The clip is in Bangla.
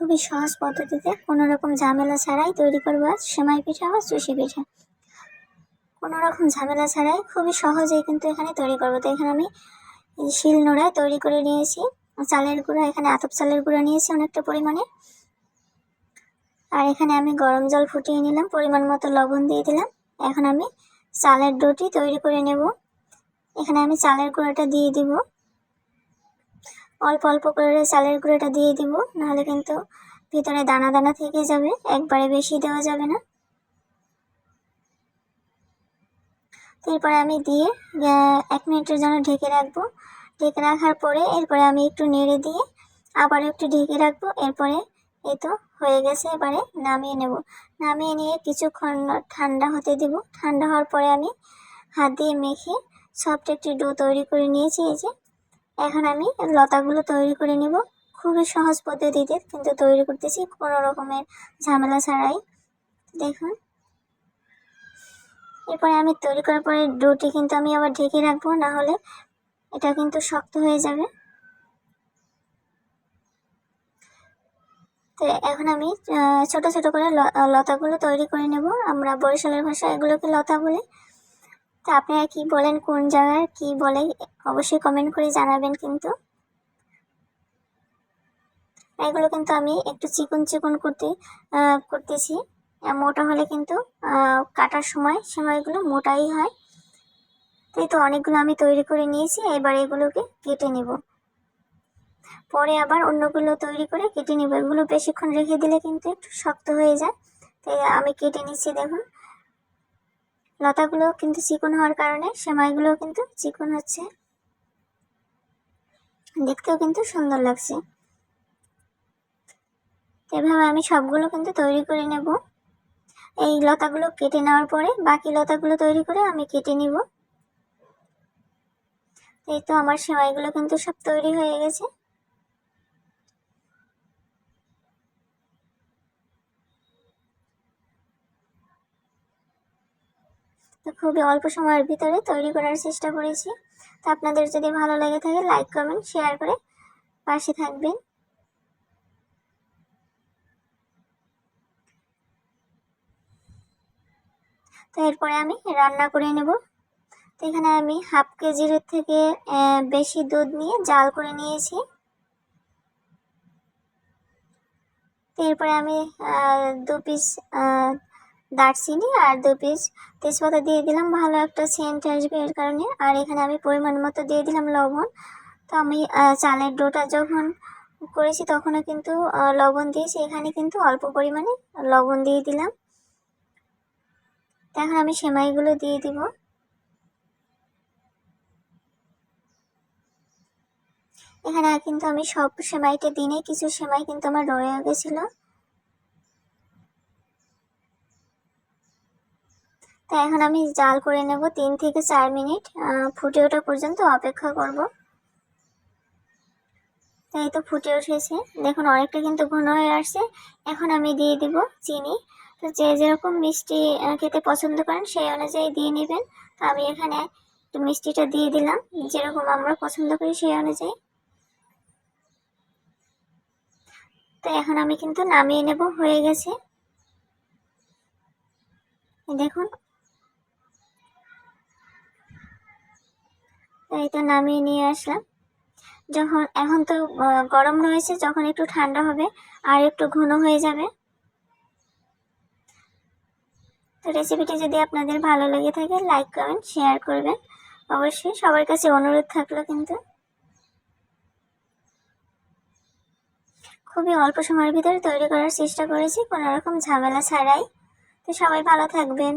খুবই সহজ পদ্ধতিতে কোনো রকম ঝামেলা ছাড়াই তৈরি করব আজ। সেমাই পিঠা বা চুষি পিঠা। কোনো রকম ঝামেলা ছাড়াই খুবই সহজেই কিন্তু এখানে তৈরি করব। তো এখানে আমি শিল নোড়ায় তৈরি করে নিয়েছি। চালের গুঁড়া, এখানে আতপ চালের গুঁড়া নিয়েছি অনেকটা পরিমাণে। আর এখানে আমি গরম জল ফুটিয়ে নিলাম, পরিমাণ মতো লবণ দিয়ে দিলাম। এখন আমি চালের ডোটি তৈরি করে নেব। এখানে আমি চালের গুঁড়োটা দিয়ে দিব। অল্প অল্প করে চালের গুঁড়োটা দিয়ে দিব, নাহলে কিন্তু ভিতরে দানা দানা থেকে যাবে, একবারে বেশি দেওয়া যাবে না। এরপরে আমি দিয়ে এক মিনিটের জন্য ঢেকে রাখব। ঢেকে রাখার পরে এরপরে আমি একটু নেড়ে দিয়ে আবার একটু ঢেকে রাখব। এরপরে এই তো হয়ে গেছে, এবারে নামিয়ে নেব। নামিয়ে নিয়ে কিছুক্ষণ ঠান্ডা হতে দেব। ঠান্ডা হওয়ার পরে আমি হাত দিয়ে মেখে সফট একটি ডো তৈরি করে নিয়েছি, এই যে। এখন আমি লতাগুলো তৈরি করে নেব। খুবই সহজ পদ্ধতিতে কিন্তু তৈরি করতেছি কোনো রকমের ঝামেলা ছাড়াই। দেখুন। এরপরে আমি তৈরি করার পরে ডোটি কিন্তু আমি আবার ঢেকে রাখব, না হলে এটা কিন্তু শক্ত হয়ে যাবে। তো এখন আমি ছোট ছোট করে লতাগুলো তৈরি করে নেব। আমরা বরিশালের ভাষায় এগুলোকে লতা বলে। তা আপনারা কি বলেন, কোন জায়গায় কি বলে, অবশ্যই কমেন্ট করে জানাবেন কিন্তু। এগুলো কিন্তু আমি একটু চিকন চিকন করতে করতেছি। মোটা হলে কিন্তু কাটার সময় সময়গুলো মোটাই হয়। তাই তো অনেকগুলো আমি তৈরি করে নিয়েছি, এবার এগুলোকে কেটে নেব। পরে আবার অন্যগুলো তৈরি করে কেটে নেব। এগুলো বেশিক্ষণ রেখে দিলে কিন্তু একটু শক্ত হয়ে যায়। তাই আমি কেটে নিচ্ছি, দেখুন। লতাগুলো কিন্তু চিকন হওয়ার কারণে সেমাইগুলো কিন্তু চিকন হচ্ছে। দেখতেও কিন্তু সুন্দর লাগছে। এভাবে আমি সবগুলো কিন্তু তৈরি করে নেব। এই লতাগুলো কেটে নেওয়ার পরে বাকি লতাগুলো তৈরি করে আমি কেটে নিব। এই তো আমার সেমাইগুলো কিন্তু সব তৈরি হয়ে গেছে। তো খুবই অল্প সময়ের ভিতরে তৈরি করার চেষ্টা করেছি। তো আপনাদের যদি ভালো লেগে থাকে লাইক কমেন্ট শেয়ার করে পাশে থাকবেন। তো এরপরে আমি রান্না করে নেব। তো এখানে আমি হাফ কেজির থেকে বেশি দুধ নিয়ে জাল করে নিয়েছি। তো এরপরে আমি দু পিস দারচিনি আর দু পিস তেজপাতা দিয়ে দিলাম। ভালো একটা সেন্ট আসবে এর কারণে। আর এখানে আমি পরিমাণ মতো দিয়ে দিলাম লবণ। তো আমি চালের ডোটা যখন করেছি তখনও কিন্তু লবণ দিয়েছি। এখানে কিন্তু অল্প পরিমাণে লবণ দিয়ে দিলাম। এখন আমি সেমাইগুলো দিয়ে দিব। এখানে কিন্তু আমি সব সেমাইটা দিনে কিছু সেমাই কিন্তু আমার রয়ে গেছিল। তো এখন আমি জাল করে নেব তিন থেকে চার মিনিট। ফুটে ওঠা পর্যন্ত অপেক্ষা করব। তো এই তো ফুটে উঠেছে। দেখুন, অনেকটা কিন্তু ঘন হয়ে আসছে। এখন আমি দিয়ে দিব চিনি। তো যে যেরকম মিষ্টি খেতে পছন্দ করেন সেই অনুযায়ী দিয়ে নেবেন। তো আমি এখানে মিষ্টিটা দিয়ে দিলাম। যেরকম আমরা পছন্দ করি সেই অনুযায়ী। তো এখন আমি কিন্তু নামিয়ে নেব, হয়ে গেছে। দেখুন এই তো নামিয়ে নিয়ে আসলাম। যখন, এখন তো গরম রয়েছে, যখন একটু ঠান্ডা হবে, আর একটু ঘন হয়ে যাবে। তো রেসিপিটি যদি আপনাদের ভালো লেগে থাকে লাইক কমেন্ট শেয়ার করবেন। অবশ্যই সবার কাছে অনুরোধ থাকল কিন্তু। খুবই অল্প সময়ের ভিতরে তৈরি করার চেষ্টা করেছি, কোনো রকম ঝামেলা ছাড়াই। তো সবাই ভালো থাকবেন।